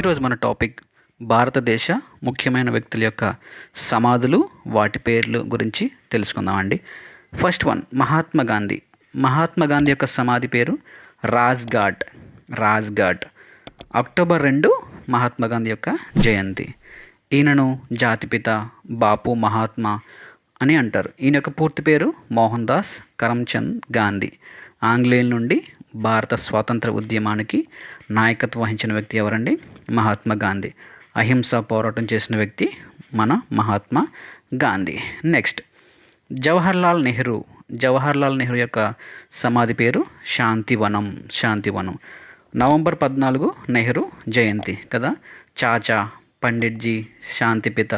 ఈరోజు మన టాపిక్ భారతదేశ ముఖ్యమైన వ్యక్తుల యొక్క సమాధులు వాటి పేర్లు గురించి తెలుసుకుందామండి. First one Mahatma Gandhi. Mahatma Gandhi యొక్క సమాధి పేరు రాజ్ఘాట్. రాజ్ఘాట్. అక్టోబర్ రెండు మహాత్మా గాంధీ యొక్క జయంతి. ఈయనను జాతిపిత బాపు మహాత్మా అని అంటారు. ఈయన యొక్క పూర్తి పేరు మోహన్ దాస్ కరమ్చంద్ గాంధీ. ఆంగ్లేయుల నుండి భారత స్వాతంత్ర ఉద్యమానికి నాయకత్వం వహించిన వ్యక్తి ఎవరండి? మహాత్మా గాంధీ. అహింస పోరాటం చేసిన వ్యక్తి మన మహాత్మా గాంధీ. నెక్స్ట్ జవహర్లాల్ నెహ్రూ. జవహర్లాల్ నెహ్రూ యొక్క సమాధి పేరు శాంతివనం శాంతివనం. నవంబర్ పద్నాలుగు నెహ్రూ జయంతి కదా? చాచా పండిట్జీ శాంతిపిత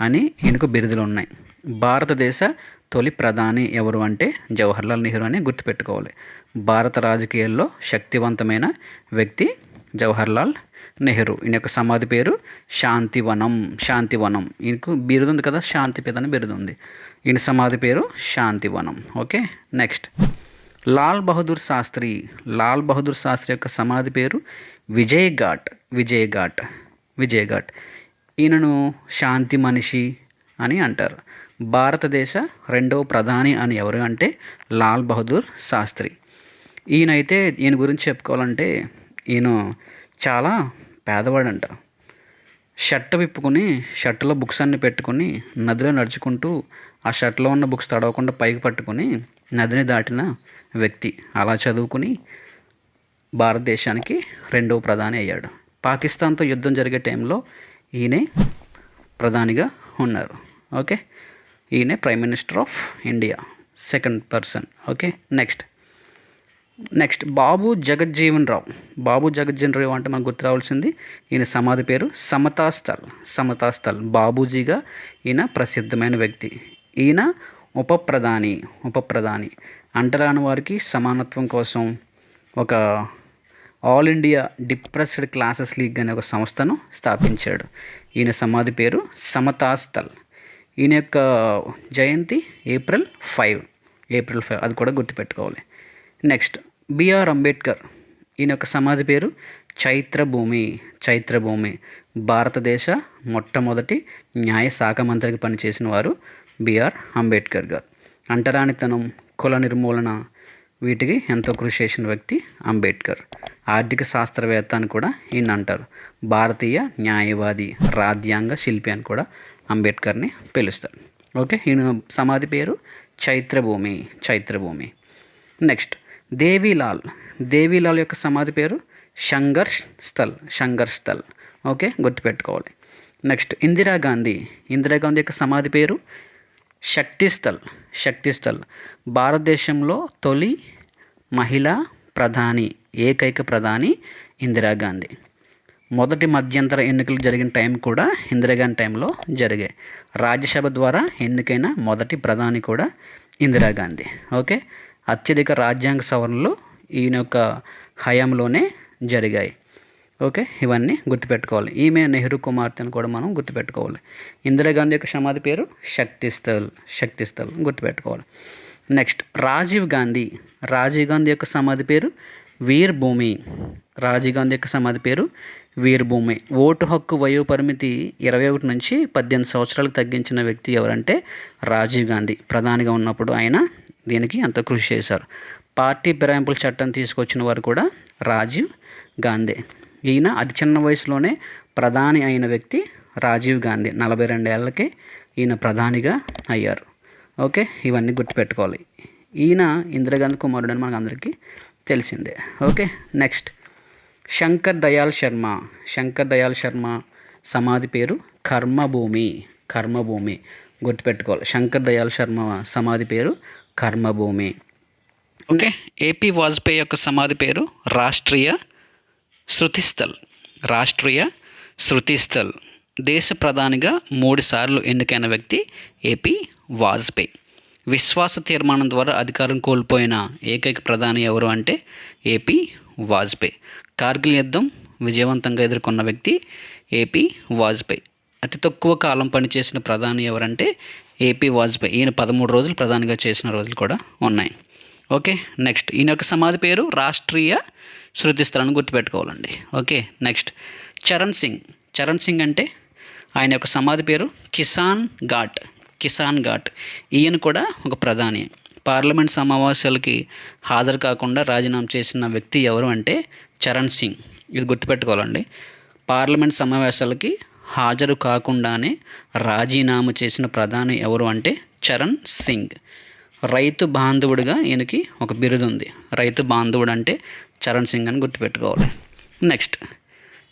అని ఈయనకు బిరుదులు ఉన్నాయి. భారతదేశ తొలి ప్రధాని ఎవరు అంటే జవహర్లాల్ నెహ్రూ అని గుర్తుపెట్టుకోవాలి. భారత రాజకీయాల్లో శక్తివంతమైన వ్యక్తి జవహర్లాల్ నెహ్రూ. ఈయన యొక్క సమాధి పేరు శాంతివనం శాంతివనం. ఈయనకు బిరుదు ఉంది కదా పేద అని బిరుదు ఉంది ఈయన సమాధి పేరు శాంతివనం. Okay next. లాల్ బహదూర్ శాస్త్రి. లాల్ బహదూర్ శాస్త్రి యొక్క సమాధి పేరు విజయ్ ఘాట్ విజయ్ ఘాట్ విజయ్ ఘాట్ ఈయనను శాంతి మనిషి అని అంటారు. భారతదేశ రెండవ ప్రధాని అని ఎవరు అంటే లాల్ బహదూర్ శాస్త్రి. ఈయనైతే ఈయన గురించి చెప్పుకోవాలంటే ఈయన చాలా పేదవాడంట. షర్ట్ విప్పుకొని షర్టులో బుక్స్ అన్ని పెట్టుకొని నదిలో నడుచుకుంటూ ఆ షర్ట్లో ఉన్న బుక్స్ తడవకుండా పైకి పట్టుకుని నదిని దాటిన వ్యక్తి. అలా చదువుకుని భారతదేశానికి రెండవ ప్రధాని అయ్యాడు. పాకిస్తాన్తో యుద్ధం జరిగే టైంలో ఈయనే ప్రధానిగా ఉన్నారు. ఓకే? ఈయనే prime minister of India second person. Okay next. Next Babu Jagjivan Rao. Babu Jagjivan Rao అంటే మనకు గుర్తు రావాల్సింది ఈయన సమాధి పేరు సమతాస్థల్ సమతాస్థల్. బాబూజీగా ఈయన ప్రసిద్ధమైన వ్యక్తి. ఈయన ఉప ప్రధాని ఉప ప్రధాని అంటరాని వారికి సమానత్వం కోసం ఒక all India depressed classes league అనే ఒక సంస్థను స్థాపించాడు. ఈయన సమాధి పేరు సమతాస్థల్. ఈయన యొక్క జయంతి ఏప్రిల్ ఫైవ్. ఏప్రిల్ ఫైవ్ అది కూడా గుర్తుపెట్టుకోవాలి. Next BR Ambedkar. ఈయన యొక్క సమాధి పేరు చైత్రభూమి చైత్రభూమి. భారతదేశ మొట్టమొదటి న్యాయ శాఖ మంత్రికి పనిచేసిన వారు బిఆర్ అంబేద్కర్ గారు. అంటరానితనం కుల నిర్మూలన వీటికి ఎంతో కృషి చేసిన వ్యక్తి అంబేద్కర్. ఆర్థిక శాస్త్రవేత్త అని కూడా ఈయన అంటారు. భారతీయ న్యాయవాది రాజ్యాంగ శిల్పి అని కూడా అంబేద్కర్ని పిలుస్తారు. ఓకే ఈయన సమాధి పేరు చైత్రభూమి చైత్రభూమి. నెక్స్ట్ దేవీలాల్. దేవీలాల్ యొక్క సమాధి పేరు శంఘర్ష్ స్థల్ శంఘర్ష్ స్థల్. ఓకే గుర్తుపెట్టుకోవాలి. నెక్స్ట్ ఇందిరాగాంధీ ఇందిరాగాంధీ యొక్క సమాధి పేరు శక్తిస్థల్ శక్తిస్థల్ భారతదేశంలో తొలి మహిళా ప్రధాని ఏకైక ప్రధాని ఇందిరాగాంధీ మొదటి మధ్యంతర ఎన్నికలు జరిగిన టైం కూడా ఇందిరాగాంధీ టైంలో జరిగాయి. రాజ్యసభ ద్వారా ఎన్నికైన మొదటి ప్రధాని కూడా ఇందిరాగాంధీ. ఓకే? అత్యధిక రాజ్యాంగ సవరణలు ఈయన యొక్క హయాంలోనే జరిగాయి. ఓకే? ఇవన్నీ గుర్తుపెట్టుకోవాలి. ఈమె నెహ్రూ కుమార్తెను కూడా మనం గుర్తుపెట్టుకోవాలి. ఇందిరాగాంధీ యొక్క సమాధి పేరు శక్తిస్థల్ శక్తిస్థల్ గుర్తుపెట్టుకోవాలి. నెక్స్ట్ రాజీవ్ గాంధీ. రాజీవ్ గాంధీ యొక్క సమాధి పేరు వీర్ భూమి రాజీవ్ గాంధీ యొక్క సమాధి పేరు వీర్భూమి. ఓటు హక్కు వయో పరిమితి ఇరవై ఒకటి నుంచి పద్దెనిమిది సంవత్సరాలకు తగ్గించిన వ్యక్తి ఎవరంటే రాజీవ్ గాంధీ. ప్రధానిగా ఉన్నప్పుడు ఆయన దీనికి అంత కృషి చేశారు. పార్టీ ఫిరాయింపుల చట్టం తీసుకొచ్చిన వారు కూడా రాజీవ్ గాంధీ. ఈయన అతి చిన్న వయసులోనే ప్రధాని అయిన వ్యక్తి రాజీవ్ గాంధీ. నలభై రెండేళ్ళకే ఈయన ప్రధానిగా అయ్యారు. ఓకే ఇవన్నీ గుర్తుపెట్టుకోవాలి. ఈయన ఇందిరాగాంధీ కుమారుడు అని మనకు అందరికీ తెలిసిందే. Okay next. శంకర్ దయాల్ శర్మ. శంకర్ దయాల్ శర్మ సమాధి పేరు కర్మభూమి. కర్మభూమి. గుర్తుపెట్టుకోవాలి. శంకర్ దయాల్ శర్మ సమాధి పేరు కర్మభూమి. ఓకే. ఏపీ వాజ్పేయి యొక్క సమాధి పేరు రాష్ట్రీయ శృతిస్థల్. రాష్ట్రీయ శృతిస్థల్. దేశ ప్రధానిగా మూడుసార్లు ఎన్నికైన వ్యక్తి ఏపీ వాజ్పేయి. విశ్వాస తీర్మానం ద్వారా అధికారం కోల్పోయిన ఏకైక ప్రధాని ఎవరు అంటే ఏపీ వాజ్పేయి. కార్గిల్ యుద్ధం విజయవంతంగా ఎదుర్కొన్న వ్యక్తి ఏపీ వాజ్పేయి. అతి తక్కువ కాలం పనిచేసిన ప్రధాని ఎవరంటే ఏపీ వాజ్పేయి. ఈయన పదమూడు రోజులు ప్రధానిగా చేసిన రోజులు కూడా ఉన్నాయి. Okay next. ఈయన యొక్క సమాధి పేరు రాష్ట్రీయ శృతి స్థలాన్ని గుర్తుపెట్టుకోవాలండి. Okay next. చరణ్ సింగ్. చరణ్ సింగ్ అంటే ఆయన యొక్క సమాధి పేరు కిసాన్ ఘాట్. కిసాన్ ఘాట్. ఈయన కూడా ఒక ప్రధాని. పార్లమెంట్ సమావేశాలకి హాజరు కాకుండా రాజీనామా చేసిన వ్యక్తి ఎవరు అంటే చరణ్ సింగ్. ఇది గుర్తుపెట్టుకోవాలండి. పార్లమెంట్ సమావేశాలకి హాజరు కాకుండానే రాజీనామా చేసిన ప్రధాని ఎవరు అంటే చరణ్ సింగ్. రైతు బాంధవుడిగా ఈయనకి ఒక బిరుదు ఉంది. రైతు బాంధవుడు అంటే చరణ్ సింగ్ అని గుర్తుపెట్టుకోవాలి. నెక్స్ట్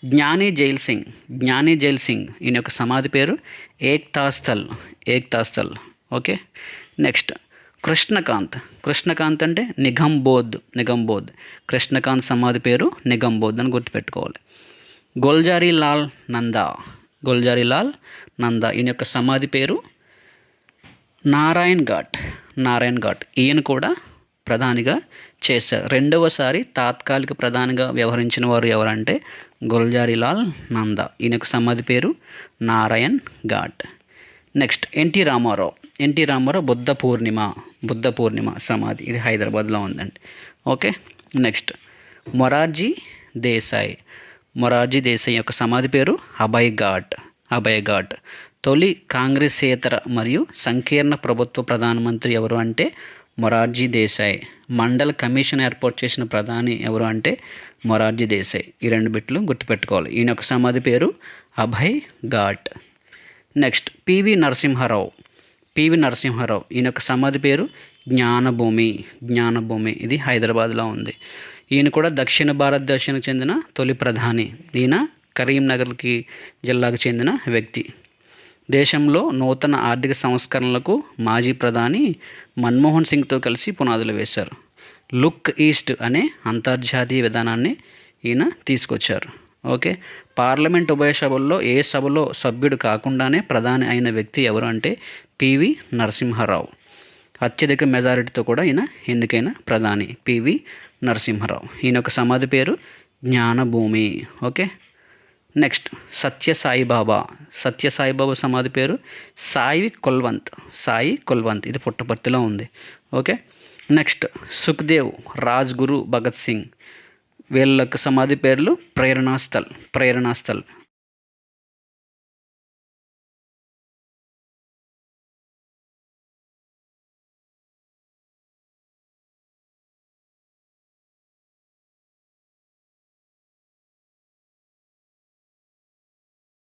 జ్ఞాని జైల్ సింగ్. జ్ఞాని జైల్ సింగ్ ఈయన యొక్క సమాధి పేరు ఏక్తాస్థల్. ఏక్తాస్థల్. ఓకే? నెక్స్ట్ కృష్ణకాంత్. కృష్ణకాంత్ అంటే నిఘంబోద్ నిఘంబోధ్ కృష్ణకాంత్ సమాధి పేరు నిఘంబోధ్ అని గుర్తుపెట్టుకోవాలి. గొల్జారీ లాల్ నందా గొల్జారీ లాల్ నందా. ఈయన యొక్క సమాధి పేరు నారాయణ్ ఘాట్ నారాయణ్ ఘాట్ ఈయన కూడా ప్రధానిగా చేశారు. రెండవసారి తాత్కాలిక ప్రధానిగా వ్యవహరించిన వారు ఎవరంటే గుల్జారీలాల్ నందా. ఈయనకు సమాధి పేరు Narayan Ghat next NT Rama Rao. NT Rama Rao Buddha Purnima Buddha Purnima సమాధి. ఇది హైదరాబాద్లో ఉందండి. Okay next Morarji Desai. Morarji Desai యొక్క సమాధి పేరు అభయ్ ఘాట్ అభయ్ ఘాట్. తొలి కాంగ్రెసేతర మరియు సంకీర్ణ ప్రభుత్వ ప్రధానమంత్రి ఎవరు అంటే మొరార్జీ దేశాయ్. మండల్ కమిషన్ ఏర్పాటు చేసిన ప్రధాని ఎవరు అంటే మొరార్జీ దేశాయ్. ఈ రెండు బిట్లు గుర్తుపెట్టుకోవాలి. ఈయన యొక్క సమాధి పేరు Abhay Ghat. Next PV Narasimha Rao. PV Narasimha Rao. ఈయన యొక్క సమాధి పేరు జ్ఞానభూమి. జ్ఞానభూమి. ఇది హైదరాబాద్లో ఉంది. ఈయన కూడా దక్షిణ భారతదేశానికి చెందిన తొలి ప్రధాని. ఈయన కరీంనగర్కి జిల్లాకు చెందిన వ్యక్తి. దేశంలో నూతన ఆర్థిక సంస్కరణలకు మాజీ ప్రధాని మన్మోహన్ సింగ్తో కలిసి పునాదులు వేశారు. లుక్ ఈస్ట్ అనే అంతర్జాతీయ విధానాన్ని ఈయన తీసుకొచ్చారు. ఓకే? పార్లమెంట్ ఉభయ సభల్లో ఏ సభలో సభ్యుడు కాకుండానే ప్రధాని అయిన వ్యక్తి ఎవరు అంటే పివి నరసింహారావు. అత్యధిక మెజారిటీతో కూడా ఈయన ఎన్నికైన ప్రధాని పివి నరసింహారావు. ఈయన ఒక సమాధి పేరు జ్ఞానభూమి. ఓకే? నెక్స్ట్ సత్య సాయిబాబా సత్య సాయిబాబా సమాధి పేరు సాయి కొల్వంత్. సాయి కొల్వంత్. ఇది పుట్టపర్తిలో ఉంది. ఓకే? నెక్స్ట్ సుఖ్దేవ్ రాజ్గురు భగత్ సింగ్. వీళ్ళకు సమాధి పేర్లు ప్రేరణాస్థల్ ప్రేరణాస్థల్.